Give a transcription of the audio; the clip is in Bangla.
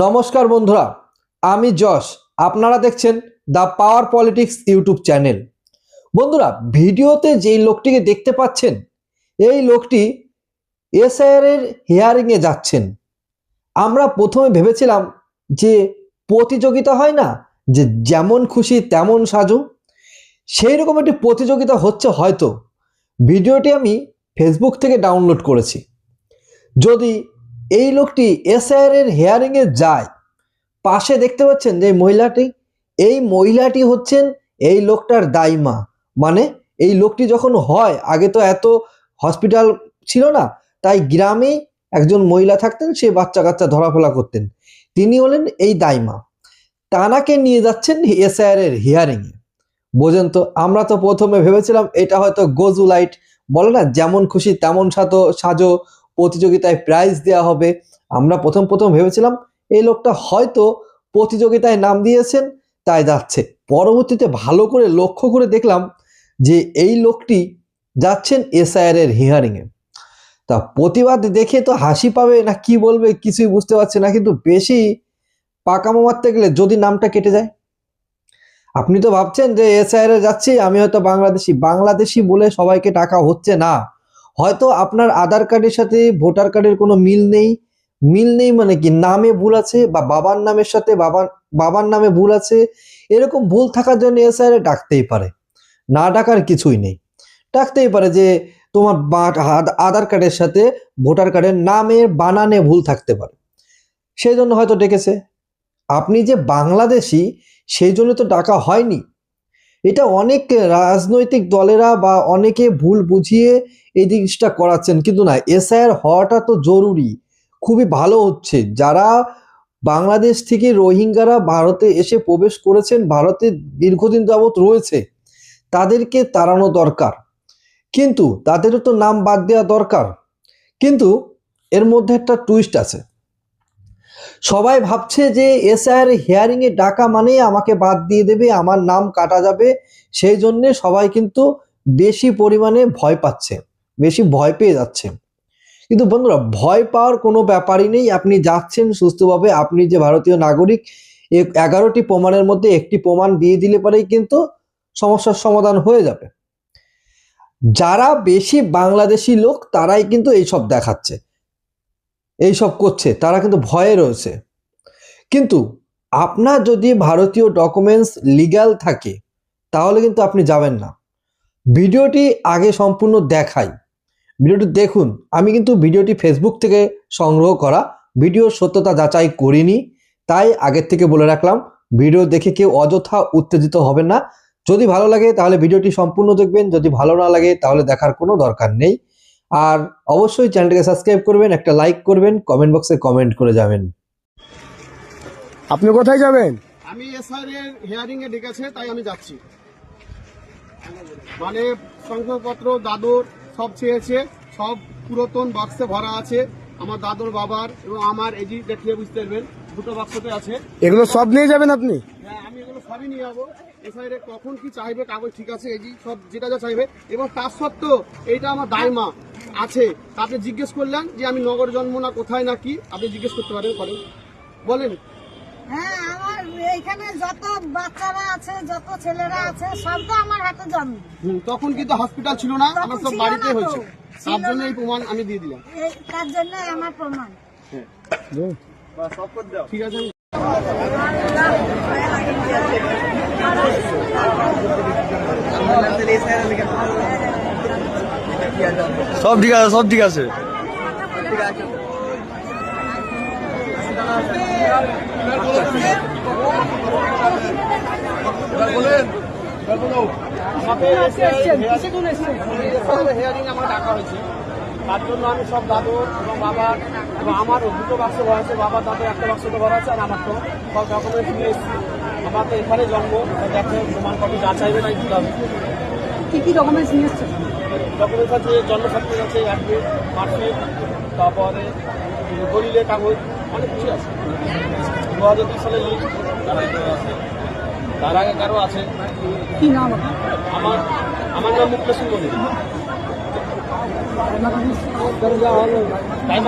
নমস্কার বন্ধুরা, আমি যশ। আপনারা দেখছেন the power politics YouTube channel. বন্ধুরা, ভিডিওতে যেই লোকটিকে দেখতে পাচ্ছেন, এই লোকটি এসআইআর এর হিয়ারিংয়ে যাচ্ছেন। আমরা প্রথমে ভেবেছিলাম যে প্রতিযোগিতা হয় না, যে যেমন খুশি তেমন সাজু। সেই রকম একটি প্রতিযোগিতা হচ্ছে হয়তো। ভিডিওটি আমি ফেসবুক থেকে ডাউনলোড করেছি। যদি এই লোকটি এসআইআর এর হেয়ারিং এ যায়। পাশে দেখতে পাচ্ছেন যে মহিলাটি, এই মহিলাটি হচ্ছেন এই লোকটার দাইমা। মানে এই লোকটি যখন হয়, আগে তো এত হসপিটাল ছিল না, তাই গ্রামে একজন মহিলা থাকতেন, সে বাচ্চা কাচ্চা ধরাফেলা করতেন। তিনি হলেন এই দাইমা। তানাকে নিয়ে যাচ্ছেন এসআইআর এর হিয়ারিং এ। বোঝেন তো, আমরা তো প্রথমে ভেবেছিলাম এটা হয়তো গজু লাইট, বলে না, যেমন খুশি তেমন সাতো সাজো প্রতিযোগিতায় প্রাইজ দেওয়া হবে। আমরা প্রথম প্রথম ভেবেছিলাম, এই লোকটা হয়তো প্রতিযোগিতায় নাম দিয়েছেন, তাই যাচ্ছে। পরবর্তীতে ভালো করে লক্ষ্য করে দেখলাম যে এই লোকটি যাচ্ছেন এসআইআর এর হিয়ারিংয়ে তা প্রতিবাদ দেখে তো হাসি পাবে না কি বলবে কিছুই বুঝতে পারছে না, কিন্তু বেশি পাকামো মারতে গেলে যদি নামটা কেটে যায়। আপনি তো ভাবছেন যে এসআইআর যাচ্ছি, আমি হয়তো বাংলাদেশি বাংলাদেশি বলে সবাইকে টাকা হচ্ছে না। হয়তো আপনার আধার কার্ডের সাথে ভোটার কার্ডের কোনো মিল নেই। মিল নেই মানে কি? নামে ভুল আছে বা বাবার নামের সাথে বাবার বাবার নামে ভুল আছে? এরকম ভুল থাকার জন্য এসআইআর ডাকতেই পারে। না ডাকার কিছুই নেই। ডাকতেই পারে যে তোমার আধার কার্ডের সাথে ভোটার কার্ডের নামের বানানে ভুল থাকতে পারে। সেই জন্য হয়তো ডেকেছে। আপনি যে বাংলাদেশি, সেই জন্য তো ডাকা হয়নি। এটা অনেক রাজনৈতিক দলেরা বা অনেকে ভুল বুঝিয়ে এই জিনিসটা করাচ্ছেন। কিন্তু না, এসআইআর হওয়াটা তো জরুরি। খুবই ভালো হচ্ছে। যারা বাংলাদেশ থেকে রোহিঙ্গারা ভারতে এসে প্রবেশ করেছেন, ভারতে দীর্ঘদিন যাবৎ রয়েছে, তাদেরকে তাড়ানো দরকার। কিন্তু তাদেরও তো নাম বাদ দেওয়া দরকার। কিন্তু এর মধ্যে একটা টুইস্ট আছে। সবাই ভাবছে যে এসআইআর হিয়ারিং এ ডাকা মানেই আমাকে বাদ দিয়ে দেবে, আমার নাম কাটা যাবে, সেই জন্যে সবাই কিন্তু বেশি পরিমাণে ভয় পাচ্ছে। বেশি ভয় পেয়ে যাচ্ছে কিন্তু বন্ধুরা, ভয় পাওয়ার কোনো ব্যাপারই নেই। আপনি যাচ্ছেন সুস্থভাবে, আপনি যে ভারতীয় নাগরিক এগারোটি প্রমাণের মধ্যে একটি প্রমাণ দিয়ে দিলে পরেই কিন্তু সমস্যার সমাধান হয়ে যাবে। যারা বেশি বাংলাদেশি লোক, তারাই কিন্তু এইসব দেখাচ্ছে। এইসব করছে, তারা কিন্তু ভয়ে রয়েছে। কিন্তু আপনার যদি ভারতীয় ডকুমেন্টস লিগ্যাল থাকে, তাহলে কিন্তু আপনি যাবেন না। ভিডিওটি আগে সম্পূর্ণ দেখাই। ভিডিওটি দেখুন। আমি কিন্তু ভিডিওটি ফেসবুক থেকে সংগ্রহ করা ভিডিওর সত্যতা যাচাই করিনি। তাই আগের থেকে বলে রাখলাম ভিডিও দেখে কেউ অযথা উত্তেজিত হবেন না। যদি ভালো লাগে তাহলে ভিডিওটি সম্পূর্ণ দেখবেন যদি ভালো না লাগে তাহলে দেখার কোনো দরকার নেই। আর অবশ্যই চ্যানেলটিকে সাবস্ক্রাইব করবেন একটা লাইক করবেন কমেন্ট বক্সে কমেন্ট করে যাবেন। আপনি কোথায় যাবেন? আমি এসআর এর হিয়ারিং এ ডেকেছে তাই আমি যাচ্ছি। মানে সংসদপত্র দাদুর সব চেয়েছে সব পুরাতন বাক্সে ভরা আছে। আমার দাদুর বাবার এবং আমার এজি দেখলে বুঝতে পারবেন দুটো বাক্সতে আছে। এগুলো সব নিয়ে যাবেন আপনি? হ্যাঁ আমি এগুলো সবই নিয়ে যাব। এসআইআর কখন কি চাইবে কাগজ ঠিক আছে এই যে সব যেটা যা চাইবে। এবং তার সত্ত্বেও এইটা আমার দায়মা আছে। আপনি জিজ্ঞেস করলেন যে আমি নগর জন্ম না কোথায় না কি? আপনি জিজ্ঞেস করতে পারেন করেন। বলেন। হ্যাঁ আমার এইখানে যত বাচ্চারা আছে যত ছেলেরা আছে সব তো আমার হাতে জন্ম। তখন কিন্তু হসপিটাল ছিল না আমার সব বাড়িতে হয়েছে। তার জন্য এই প্রমাণ আমি দিয়ে দিলাম। তার জন্য আমার প্রমাণ। ঠিক আছে। সব ঠিক আছে সব ঠিক আছে। আমাদের তার জন্য আমি সব দাদু এবং বাবার এবং আমার দুটো বাক্স ভরা আছে বাবার দাদু একটা বাক্স তো ভরা আছে আর আমার তো সব ডকুমেন্টস নিয়ে এসেছি আমার তো এখানে জন্ম দেখে প্রমাণ কপি যা চাইবে তাই দিতে হবে কি কি ডকুমেন্টস নিয়ে এসছো? ডকুমেন্টস আছে জন্ম সার্টিফিকেট আছে অ্যাডমিট মার্কশিট তারপরে দলিলের কাগজ অনেক কিছু আছে। দু হাজার দুই সালে আছে। তার আগে কারও আছে? কি নাম আমার আমার নাম মুক্তেশ মন্দির তাই